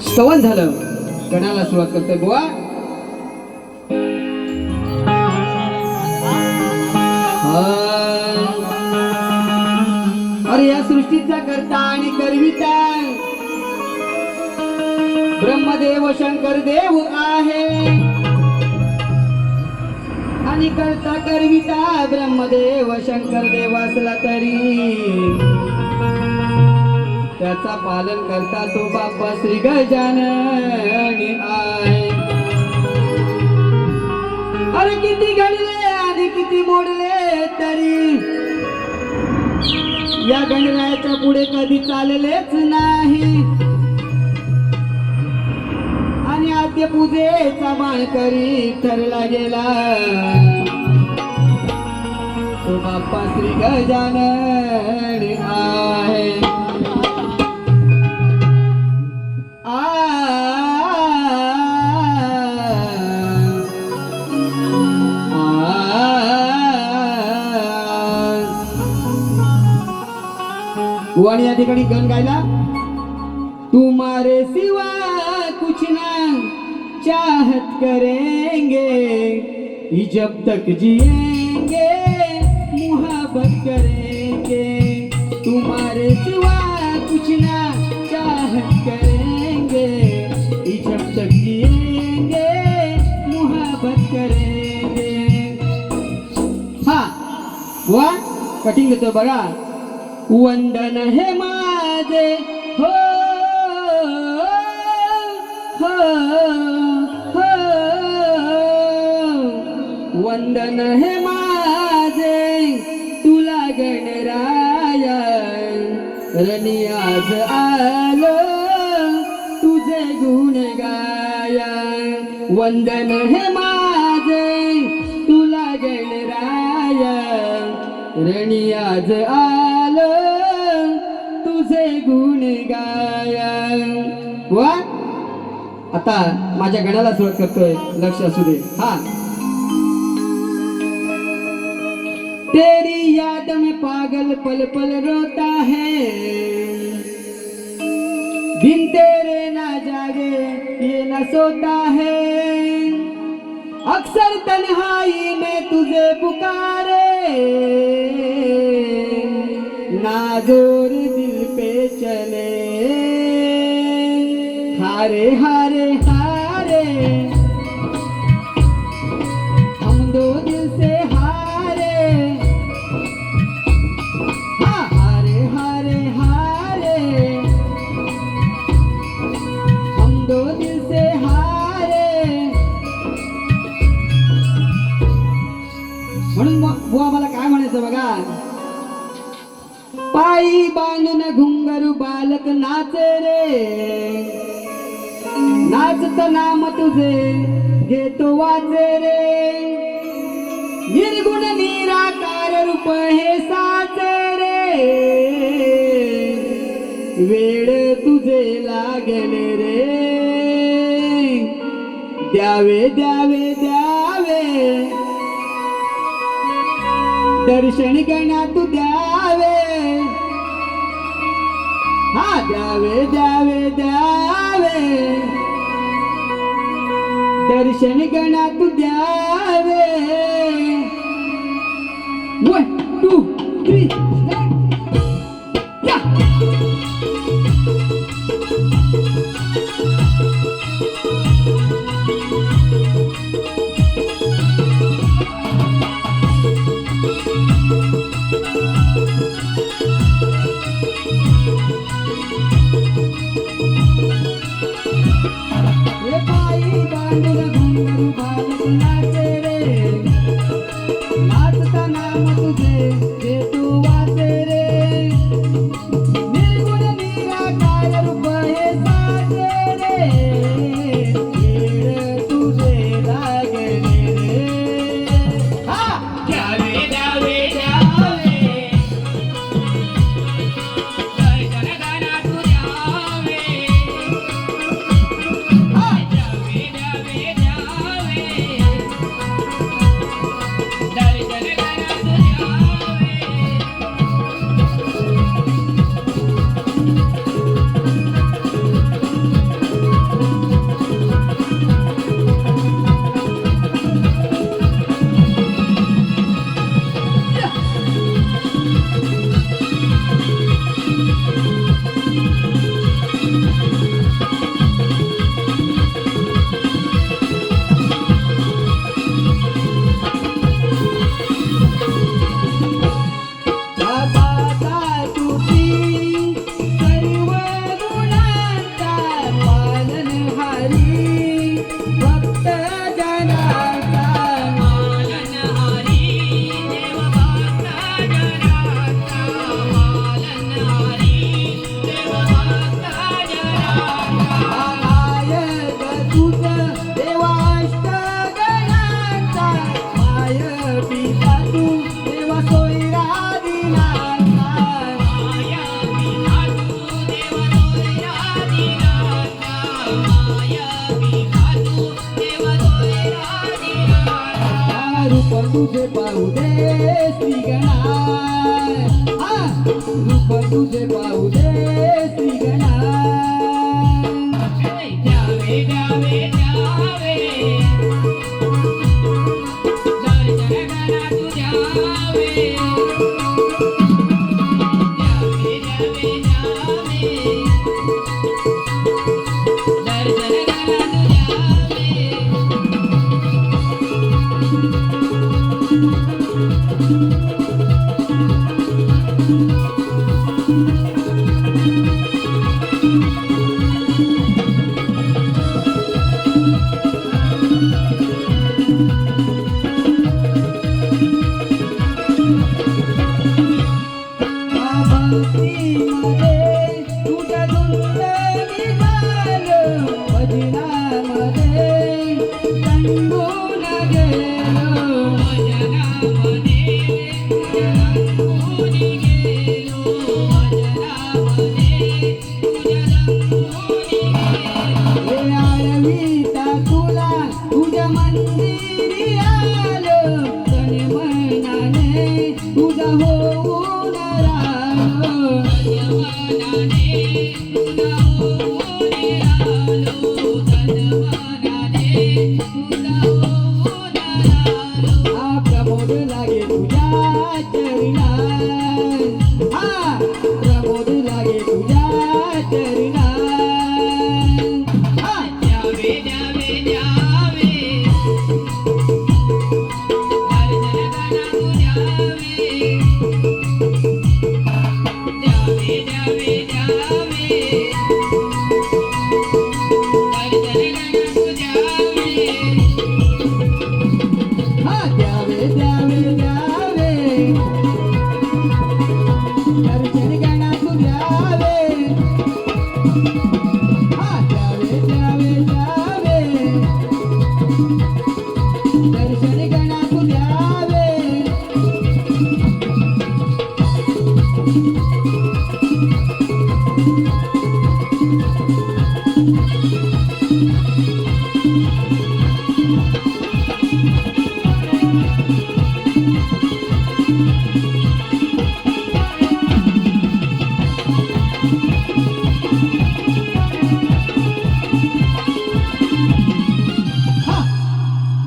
स्तवन झालं. गणाला सुरुवात करतोय. बुवा. अरे या सृष्टीचा करता आणि करविता. ब्रह्मदेव शंकर देव आहे. आणि करता करविता ब्रह्मदेव शंकर देव असला तरी. त्याचा पालन करता तो बाप्पा श्री गजान आय अरे किती घडले आणि किती मोडले तरी. या गणरायाच्या पुढे कधी चाललेच नाही. आणि आद्य पूजेचा माळकरी ठरला गेला. तो बाप्पा श्री गजानन आहे. आणि या ठिकाणी गण गायला. तुम्हारे सिवा कुछ ना चाहत करेंगे जब तक जिएंगे मुहब्बत करेंगे। तुम्हारे सिवा कुछ ना चाहत करेंगे जब तक जिएंगे मुहब्बत करेंगे। हा वा कटिंग देतो बघा वंदन हे माझे. हो हो हो. वंदन हे माझे. तुला गणराया रनियाज आज आलो. तुझे गुण गाय वंदन हे माझे. तुला गणराया रणी आज तुझे गुण गाया वा. आता माझ्या गणाला सुरुवात करतोय. लक्ष असू दे. हा. तेरी याद में पागल पल पल रोता है. दिन तेरे ना जागे ये ना सोता है. अक्सर तन्हाई में तुझे पुकारे. नाजोर दिल चले। हारे हारे हारे आई बांधून घुंगरू बालक नाचे रे. नाचत नाम तुझे घेतो वाचे रे. निर्गुण निराकार रूप हे साचे रे. वेळ तुझे लागले रे. द्यावे द्यावे द्यावे. दर्शन गणा तू द्यावे. द्यावे द्यावे द्यावे. दर्शन गणा द्यावे. वन टू थ्री ಗೊಂದರು ಗೊಂದರು ಬಾಲಕುಲಾಟ रूप तुझे पाहू दे श्री गणा रूप तुझे पाहू दे na na